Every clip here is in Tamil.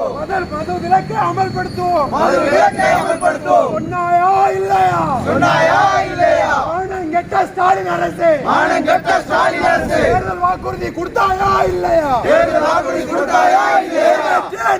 முதல் மது விலக்கை அமல்படுத்துவோம். மது விலக்கை அமல்படுத்துவோம். சொன்னாயா இல்லையா? சொன்னாயா இல்லையா? மானம் கெட்ட ஸ்டாலின் அரசு. மானங்கெட்ட ஸ்டாலின் அரசு. தேர்தல் வாக்குறுதி கொடுத்தாயா இல்லையா? தேர்தல் வாக்குறுதி கொடுத்தாயா இல்லையா?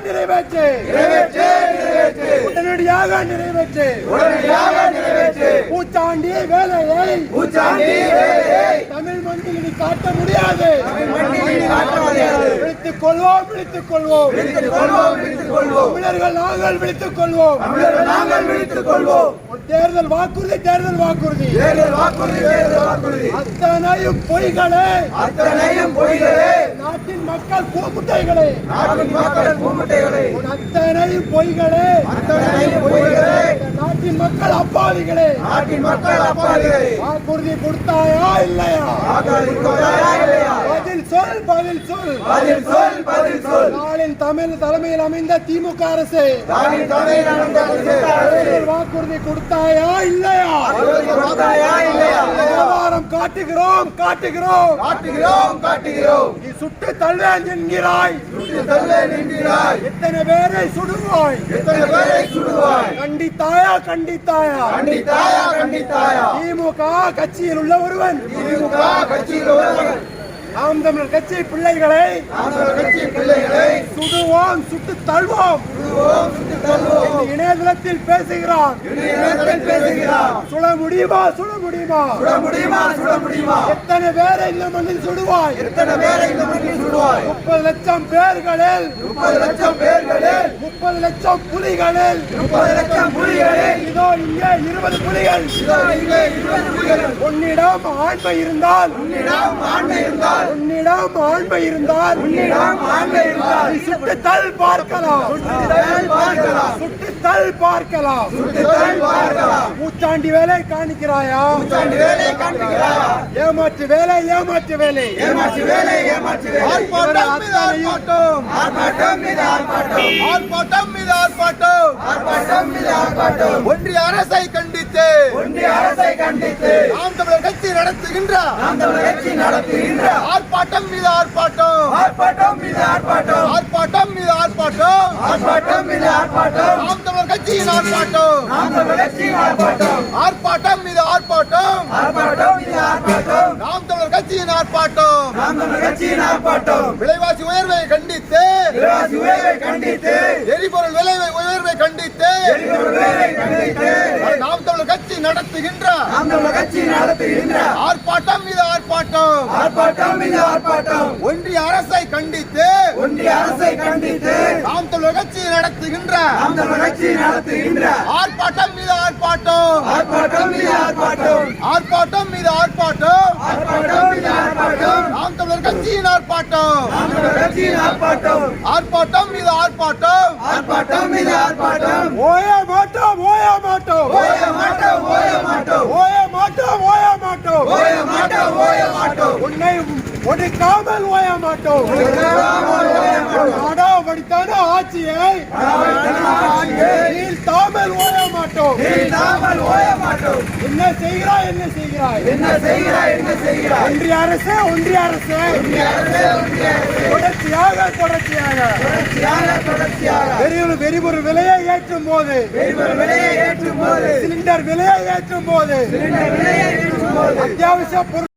நிறைவேற்று நிறைவேற்று. நிறைவேற்று நிறைவேற்று. உடனடியாக நிறைவேற்று. உடனடியாக நிறைவேற்று. பூச்சாண்டி வேலையை பூச்சாண்டி வேலையை தமிழ் மண்ணில் காட்ட முடியாது. மண்ணில் இனி காட்ட முடியாது. விழித்துக் கொள்வோம் விழித்துக் கொள்வோம் விழித்துக் கொள்வோம் விழித்துக் கொள்வோம் தமிழர்கள் நாங்கள் விழித்துக் கொள்வோம் தமிழர்கள் நாங்கள் விழித்துக் கொள்வோம் தேர்தல் வாக்குறுதி தேர்தல் வாக்குறுதி. தேர்தல் வாக்குறுதி தேர்தல் வாக்குறுதி. அத்தனையும் பொய்களே. அத்தனையும் பொய்களே. நாட்டின் மக்கள் கூமுட்டைகளே நாட்டின் மக்கள் கூமுட்டைகளே அத்தனையும் பொய்களே. அத்தனையும் பொய்களே. நாட்டின் மக்கள் அப்பாவிகளே. நாட்டின் மக்கள் அப்பாவிகளே. வாக்குறுதி கொடுத்தாயா இல்லையா? வாக்குறுதி கொடுத்தாயா இல்லையா? சொல் பதில் சொல். பதில் சொல் பதில் சொல். நாளின் தமிழ் தலைமையில் அமைந்த திமுக அரசு. வாக்குறுதி கொடுத்தாயா இல்லையா? வியாபாரம் காட்டுகிறோம் காட்டுகிறோம். காட்டுகிறோம் காட்டுகிறோம். நீ சுட்டு தள்ளுவேன் என்கிறாய் சுட்டு தள்ள நின்றாய் எத்தனை பேரை சுடுவாய்? எத்தனை பேரை சுடுவாய்? கண்டித்தாயா கண்டித்தாயா? கண்டித்தாயா கண்டித்தாயா? திமுக கட்சியில் உள்ள ஒருவன். திமுக கட்சியில் உள்ளவர்கள் நாம் தமிழர் கட்சி பிள்ளைகளை சுடுவோம் சுட்டு தள்ளுவோம். சுட்டு இணையதளத்தில் பேசுகிறார். சுட முடியுமா? சுட முடியுமா? சுட முடியுமா? சுட முடியுமா? எத்தனை பேரை இந்த மண்ணில் சுடுவாய்? எத்தனை பேரை இந்த மண்ணில் சுடுவாய்? முப்பது லட்சம் பேர்களில். முப்பது லட்சம் பேர்களில். முப்பது லட்சம் புலிகளில். முப்பது லட்சம் புலிகளில். இதோ இங்கே இருபது புலிகள். இதோ இங்கே இருபது புலிகள். உன்னிடம் ஆண்மை இருந்தால். உன்னிடம் ஆண்மை இருந்தால். உன்னிடம் ஆண்மை இருந்தால். உன்னிடம் ஆண்மை இருந்தால். நீ சுட்டுத்தல் பார்க்கலாம். சுட்டுத்தல் பார்க்கலாம். பார்க்கலாம் சுட்டுத்தல் பார்க்கலாம். மூச்சாண்டி வேலை காணிக்கிறாயா ஏமாற்று வேலை ஏமாற்று வேலை. ஏமாற்று வேலை ஏமாற்று வேலை. ஆர்ப்பாட்டம் ஆர்ப்பாட்டம். ஆர்ப்பாட்டம் மீது ஆர்ப்பாட்டம். ஆர்ப்பாட்டம் மீது ஆர்ப்பாட்டம். ஆர்ப்பாட்டம் மீது ஆர்ப்பாட்டம். ஒன்றிய அரசை கண்டித்து ஒன்றிய அரசை கண்டித்து நாம் தமிழர் கட்சி நடத்துகின்ற நாம் தமிழர் கட்சி நடத்துகின்ற ஆர்ப்பாட்டம் மீது ஆர்ப்பாட்டம். ஆர்ப்பாட்டம் மீது ஆர்ப்பாட்டம். ஆர்ப்பாட்டம் மீது ஆர்ப்பாட்டம். ஆர்ப்பாட்டம் மீது ஆர்ப்பாட்டம். கட்சியின் ஆர்ப்பாட்டம். தமிழர் கட்சியின் ஆர்ப்பாட்டம் ஆர்ப்பாட்டம் மீது ஆர்ப்பாட்டம். ஆர்ப்பாட்டம் மீது ஆர்ப்பாட்டம் நாம் தமிழர் கட்சியின் ஆர்ப்பாட்டம். தமிழர் கட்சியின் ஆர்ப்பாட்டம் விலைவாசி உயர்வை கண்டித்து. விலைவாசி உயர்வை கண்டித்து. எரிபொருள் விலை நடத்துகின்ற அந்த மகிழ்ச்சி நடத்துகின்ற ஆர்ப்பாட்டம் மீது ஆர்ப்பாட்டம். ஆர்ப்பாட்டம் மீது ஆர்ப்பாட்டம். ஒன்றிய அரசை கண்டித்து ஒன்றிய அரசை கண்டித்து நாம் தொழிற்சி நடத்துகின்ற அந்த மகிழ்ச்சி ஆர்ப்பாட்டம் மீது ஆர்ப்பாட்டம். ஆர்ப்பாட்டம் மீது ஆர்ப்பாட்டம். ஆர்ப்பாட்டம் மீது ஆர்ப்பாட்டம். ஆர்ப்பாட்டம் இது ஆர்ப்பாட்டம். நாம் தொழிற்கட்சியின் ஆர்ப்பாட்டம். கட்சியின் ஆர்ப்பாட்டம். ஆர்ப்பாட்டம் மீது ஆர்ப்பாட்டம். ஆர்ப்பாட்டம் மீது ஆர்ப்பாட்டம். ஓய மாட்டோம் ஓய மாட்டோம். ஓய மாட்டோம் ஓய மாட்டோம். ஓய மாட்டோம் ஓய மாட்டோம். ஓய மாட்டோம் ஓய மாட்டோம். உன்னை ஒடுக்காமல் ஓய மாட்டோம். ஒடுக்காமல் ஓய மாட்டோம். நாடா படித்தான ஆட்சியை நாமல் ஓய மாட்டோம். என்ன செய்கிறாய் என்ன செய்கிறாய்? என்ன செய்கிறாய் என்ன செய்கிறாய்? ஒன்றிய அரசு ஒன்றிய அரசு. ஒன்றிய அரசே ஒன்றிய அரசே. தொடர்ச்சியாக தொடர்ச்சியாக. தொடர்ச்சியாக தொடர்ச்சியாக. வெறிபொருள் வெறிபொருள் விலையை ஏற்றும் போது எரிபொருள் விலையை ஏற்றும் போது. சிலிண்டர் விலையை ஏற்றும் போது சிலிண்டர் விலையை ஏற்றும் போது. அத்தியாவசிய பொருட்கள்